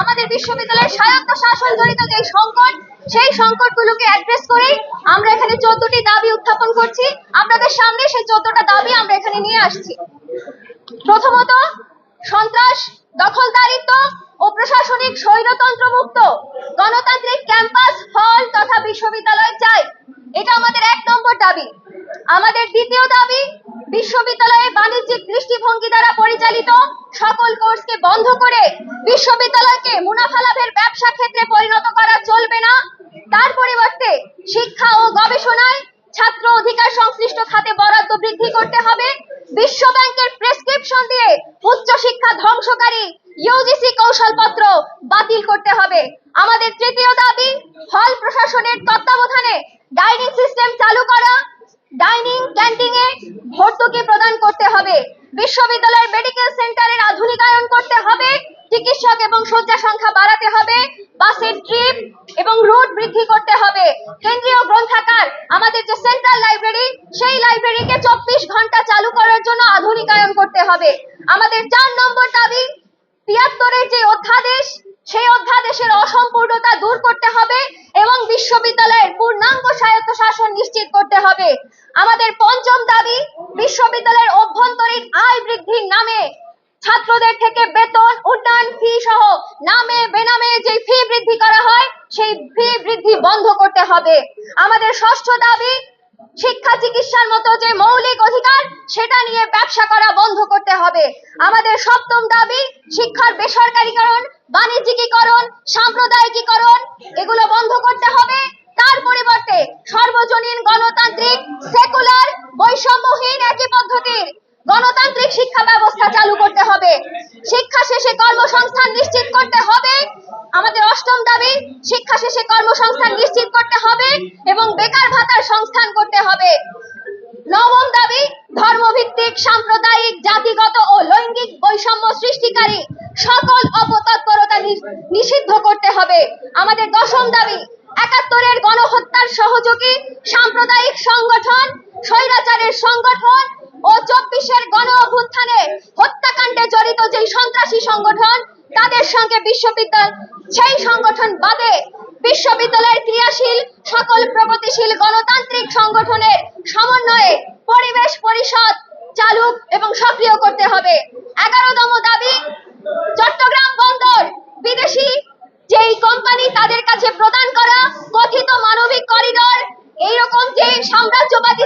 আমাদের বিশ্ববিদ্যালয়ের স্বায়ত্ত শাসন জড়িত যে সংকট, সেই সংকটগুলোকে অ্যাড্রেস করেই আমরা এখানে চোদ্দটি দাবি উত্থাপন করছি। আপনাদের সামনে সেই চোদ্দটা দাবি আমরা এখানে নিয়ে আসছি। প্রথমত, সন্ত্রাস, দখলদারিত্ব ও প্রশাসনিক স্বৈরতন্ত্র মুক্ত গণতান্ত্রিক ক্যাম্পাস হল তথা বিশ্ববিদ্যালয় চাই। এটা আমাদের এক নম্বর দাবি। আমাদের দ্বিতীয় দাবি, বিশ্ববিদ্যালয়ে বাণিজ্যিক দৃষ্টিভঙ্গি দ্বারা পরিচালিত সকল কোর্সকে বন্ধ করে বিশ্ববিদ্যালয়কে মুনাফা লাভের ব্যবসা ক্ষেত্রে পরিণত করা চলবে না। তার পরিবর্তে শিক্ষা ও গবেষণায় ছাত্র অধিকার সংশ্লিষ্ট খাতে বরাদ্দ বৃদ্ধি করতে হবে। বিশ্ব ব্যাংকের প্রেসক্রিপশন দিয়ে উচ্চশিক্ষা ধ্বংসকারী ইউজিসি কৌশলপত্র বাতিল করতে হবে। আমাদের তৃতীয় দাবি, হল প্রশাসনের তত্ত্বাবধানে ডাইনিং সিস্টেম চালু করা। ডাইনিং ক্যান্টিনে ভর্তুকি প্রদান করতে হবে। বিশ্ববিদ্যালয়ের মেডিকেল সেন্টারের আধুনিকায়ন করতে হবে, চিকিৎসক এবং শয্যা সংখ্যা বাড়াতে হবে, বাসের ট্রিপ এবং রুট বৃদ্ধি করতে হবে। কেন্দ্রীয় গ্রন্থাগার, আমাদের যে সেন্ট্রাল লাইব্রেরি সেই লাইব্রেরিকে চব্বিশ ঘণ্টা চালু করার জন্য আধুনিকায়ন করতে হবে। আমাদের চার নম্বর দাবি, তিয়াত্তরের যে অধ্যাদেশ, সেই অধ্যাদেশের অসম্পূর্ণতা দূর করতে হবে এবং বিশ্ববিদ্যালয়ের পূর্ণাঙ্গ স্বায়ত্ত শাসন নিশ্চিত করতে হবে। আমাদের পঞ্চম দাবি বিশ্ববিদ্যালয়ের অভ্যন্তরীণ আয় বৃদ্ধির নামে ছাত্রদের থেকে বেতন উন্নয়ন ফি সহ নামে বেনামে যে ফি বৃদ্ধি করা হয়, সেই ফি বৃদ্ধি বন্ধ করতে হবে। আমাদের ষষ্ঠ দাবি, শিক্ষা চিকিৎসার মতো যে মৌলিক অধিকার, সেটা নিয়ে ব্যবসা করা বন্ধ করতে হবে। আমাদের সপ্তম দাবি, শিক্ষার বেসরকারীকরণ, বাণিজ্যিকীকরণ সাম্প্রদায়িকীকরণ এগুলো বন্ধ করতে হবে তার পরিবর্তে সর্বজনীন গণতান্ত্রিক সেকুলার বৈষম্যহীন একই পদ্ধতির গণতান্ত্রিক শিক্ষা ব্যবস্থা চালু করতে হবে শিক্ষা শেষে কর্মসংস্থান নিশ্চিত করতে হবে। আমাদের অষ্টম দাবি, শিক্ষা শেষে কর্মসংস্থান নিশ্চিত করতে হবে এবং বেকার ভাতার সংস্থান করতে হবে। নবম দাবি, ধর্মভিত্তিক, সাম্প্রদায়িক, জাতিগত ও লৈঙ্গিক বৈষম্য সৃষ্টিকারী সকল অপতৎপরতা নিষিদ্ধ করতে হবে। আমাদের দশম দাবি, একাত্তরের গণহত্যার সহযোগী, সাম্প্রদায়িক সংগঠন, স্বৈরাচারের সংগঠন ও চব্বিশের গণ অভ্যুত্থানে হত্যাকাণ্ডে জড়িত যেই সন্ত্রাসী সংগঠন, তাদের সঙ্গে বিশ্ববিদ্যালয় সেই সংগঠন বাদে বিশ্ববিদ্যালয়ের ক্রিয়াশীল সকল প্রগতিশীল গণতান্ত্রিক সংগঠনের সমন্বয়ে পরিবেশ পরিষদ চালু এবং সক্রিয় করতে হবে। এগারোতম দাবি, চট্টগ্রাম বন্দর বিদেশি যেই কোম্পানি তাদের কাছে প্রদান করা কথিত মানবিক করিডর, এইরকম যে সাম্রাজ্যবাদী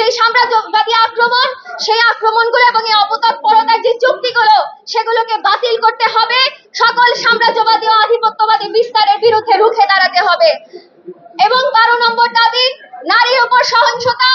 যে সাম্রাজ্যবাদী আক্রমণ, সেই আক্রমণগুলো এবং এই অপতৎপরতার যে চুক্তিগুলো, সেগুলোকে বাতিল করতে হবে। সকল সাম্রাজ্যবাদী ও আধিপত্যবাদী বিস্তারের বিরুদ্ধে রুখে দাঁড়াতে হবে। এবং বারো নম্বর দাবি, নারীর উপর সহিংসতা।